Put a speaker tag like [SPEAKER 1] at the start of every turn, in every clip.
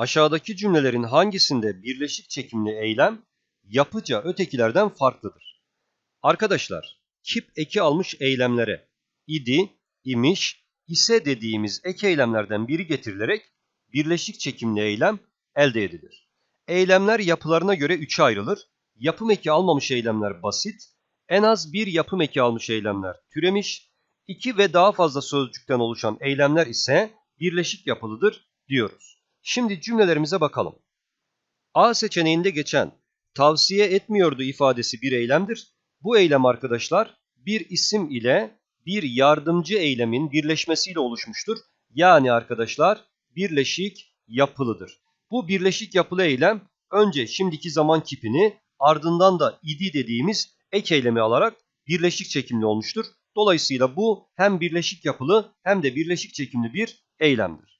[SPEAKER 1] Aşağıdaki cümlelerin hangisinde birleşik çekimli eylem yapıca ötekilerden farklıdır? Arkadaşlar, kip eki almış eylemlere idi, imiş, ise dediğimiz ek eylemlerden biri getirilerek birleşik çekimli eylem elde edilir. Eylemler yapılarına göre üçe ayrılır. Yapım eki almamış eylemler basit, en az bir yapım eki almış eylemler türemiş, iki ve daha fazla sözcükten oluşan eylemler ise birleşik yapılıdır diyoruz. Şimdi cümlelerimize bakalım. A seçeneğinde geçen tavsiye etmiyordu ifadesi bir eylemdir. Bu eylem arkadaşlar bir isim ile bir yardımcı eylemin birleşmesiyle oluşmuştur. Yani arkadaşlar birleşik yapılıdır. Bu birleşik yapılı eylem önce şimdiki zaman kipini ardından da idi dediğimiz ek eylemi alarak birleşik çekimli olmuştur. Dolayısıyla bu hem birleşik yapılı hem de birleşik çekimli bir eylemdir.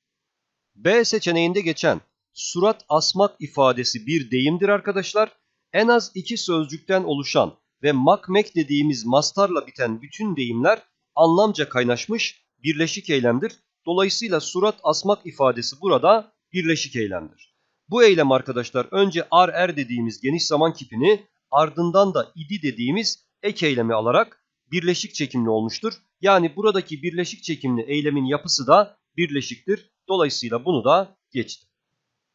[SPEAKER 1] B seçeneğinde geçen surat asmak ifadesi bir deyimdir arkadaşlar. En az iki sözcükten oluşan ve makmek dediğimiz mastarla biten bütün deyimler anlamca kaynaşmış birleşik eylemdir. Dolayısıyla surat asmak ifadesi burada birleşik eylemdir. Bu eylem arkadaşlar önce ar er dediğimiz geniş zaman kipini ardından da idi dediğimiz ek eylemi alarak birleşik çekimli olmuştur. Yani buradaki birleşik çekimli eylemin yapısı da birleşiktir. Dolayısıyla bunu da geçtim.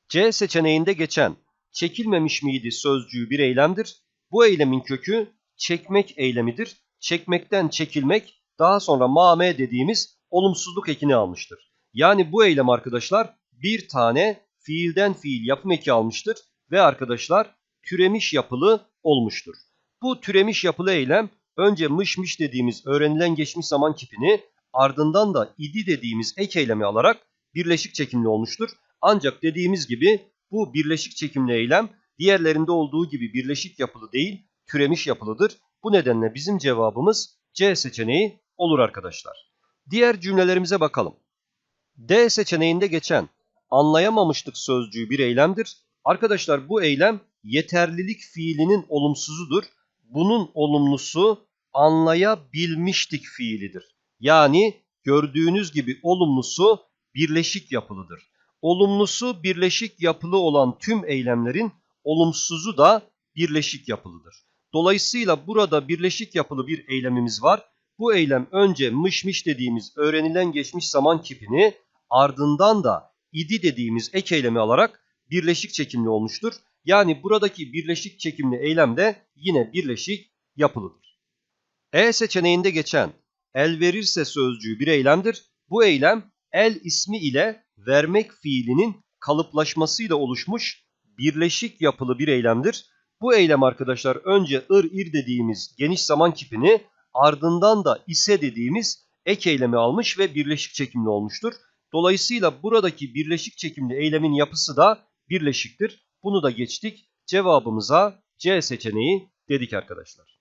[SPEAKER 1] C seçeneğinde geçen çekilmemiş miydi sözcüğü bir eylemdir. Bu eylemin kökü çekmek eylemidir. Çekmekten çekilmek daha sonra mame dediğimiz olumsuzluk ekini almıştır. Yani bu eylem arkadaşlar bir tane fiilden fiil yapım eki almıştır ve arkadaşlar türemiş yapılı olmuştur. Bu türemiş yapılı eylem önce mış mış dediğimiz öğrenilen geçmiş zaman kipini ardından da idi dediğimiz ek eylemi alarak birleşik çekimli olmuştur. Ancak dediğimiz gibi bu birleşik çekimli eylem diğerlerinde olduğu gibi birleşik yapılı değil, türemiş yapılıdır. Bu nedenle bizim cevabımız C seçeneği olur arkadaşlar. Diğer cümlelerimize bakalım. D seçeneğinde geçen anlayamamıştık sözcüğü bir eylemdir. Arkadaşlar bu eylem yeterlilik fiilinin olumsuzudur. Bunun olumlusu anlayabilmiştik fiilidir. Yani gördüğünüz gibi olumlusu birleşik yapılıdır. Olumlusu birleşik yapılı olan tüm eylemlerin olumsuzu da birleşik yapılıdır. Dolayısıyla burada birleşik yapılı bir eylemimiz var. Bu eylem önce mış mış dediğimiz öğrenilen geçmiş zaman kipini ardından da idi dediğimiz ek eylemi alarak birleşik çekimli olmuştur. Yani buradaki birleşik çekimli eylem de yine birleşik yapılıdır. E seçeneğinde geçen el verirse sözcüğü bir eylemdir. Bu eylem el ismi ile vermek fiilinin kalıplaşmasıyla oluşmuş birleşik yapılı bir eylemdir. Bu eylem arkadaşlar önce ır ir dediğimiz geniş zaman kipini ardından da ise dediğimiz ek eylemi almış ve birleşik çekimli olmuştur. Dolayısıyla buradaki birleşik çekimli eylemin yapısı da birleşiktir. Bunu da geçtik. Cevabımıza C seçeneği dedik arkadaşlar.